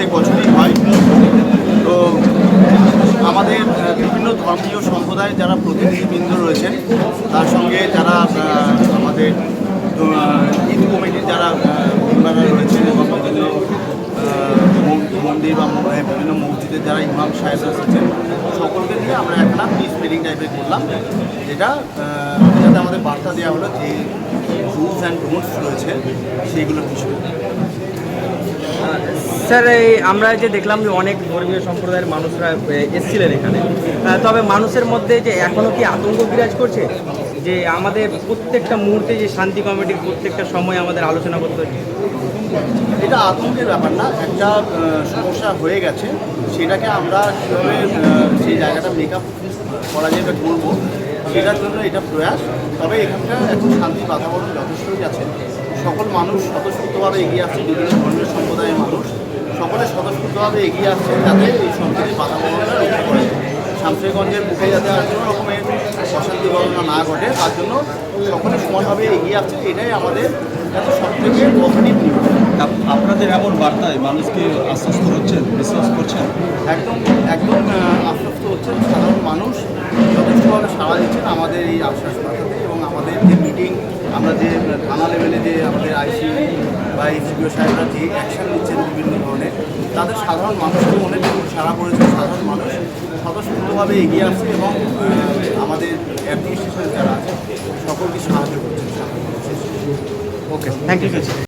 প্রত্যেক বছরই হয়। তো আমাদের বিভিন্ন ধর্মীয় সম্প্রদায়ের যারা প্রতিনিধিবৃন্দ রয়েছেন, তার সঙ্গে যারা আমাদের ঈদ কমিটির যারা মেম্বাররা রয়েছেন এবং বিভিন্ন মন্দির বা বিভিন্ন মসজিদের যারা ইমাম সাহেবরা রয়েছেন, সকলকে নিয়ে আমরা একটা পিস মিটিং টাইপের করলাম, যেটা যাতে আমাদের বার্তা দেওয়া হলো যে রুলস অ্যান্ড ডোন্টস রয়েছে, সেইগুলোর বিষয়ে। স্যার, এই আমরা যে দেখলাম যে অনেক ধর্মীয় সম্প্রদায়ের মানুষরা এসেছিলেন এখানে। তবে মানুষের মধ্যে যে এখনও কি আতঙ্ক বিরাজ করছে? যে আমাদের প্রত্যেকটা মুহূর্তে যে শান্তি কমিটির প্রত্যেকটা সময় আমাদের আলোচনা করতে হচ্ছে। এটা আতঙ্কের ব্যাপার না, একটা সমস্যা হয়ে গেছে। সেটাকে আমরা কীভাবে সেই জায়গাটা মেক আপ করা বা করব, সেটার জন্য এটা প্রয়াস। তবে এখানকার এখন শান্তি বাতাবরণ যথেষ্টই আছে। সকল মানুষ স্বতঃস্ফূর্তভাবে এগিয়ে আসছে, বিভিন্ন ধর্মীয় সম্প্রদায়ের মানুষ। সকলে স্বতঃস্ফূর্তভাবে এগিয়ে আসছে যাতে এই সম্প্রীতির বাতাবরণটা রক্ষা করে শামশেরগঞ্জের বুকে যাতে আর কোনো রকমের অশান্তি ঘটনা না ঘটে তার জন্য সকলে সমানভাবে এগিয়ে আসছে এটাই আমাদের কাছে সব থেকে পজিটিভ নিউজ আপনাদের এমন বার্তায় মানুষকে আশ্বস্ত হচ্ছেন বিশ্বাস করছেন? একদম একদম আশ্বস্ত হচ্ছেন সাধারণ মানুষ যথেষ্টভাবে সাড়া দিচ্ছেন আমাদের এই আশ্বাস পাঠাতে এবং আমাদের যে মিটিং আমরা যে থানা লেভেলে যে আমাদের আইসি বা এসিপিও সাহেবরা যে অ্যাকশন নিচ্ছেন বিভিন্ন ধরনের তাদের সাধারণ মানুষকে অনেক সারা পড়েছে, সাধারণ মানুষ। স্বতঃস্ফূর্তভাবে এগিয়ে আসছে এবং আমাদের অ্যাডমিনিস্ট্রেশন যারা আছে, সকলকে সাহায্য করছে। Okay thank you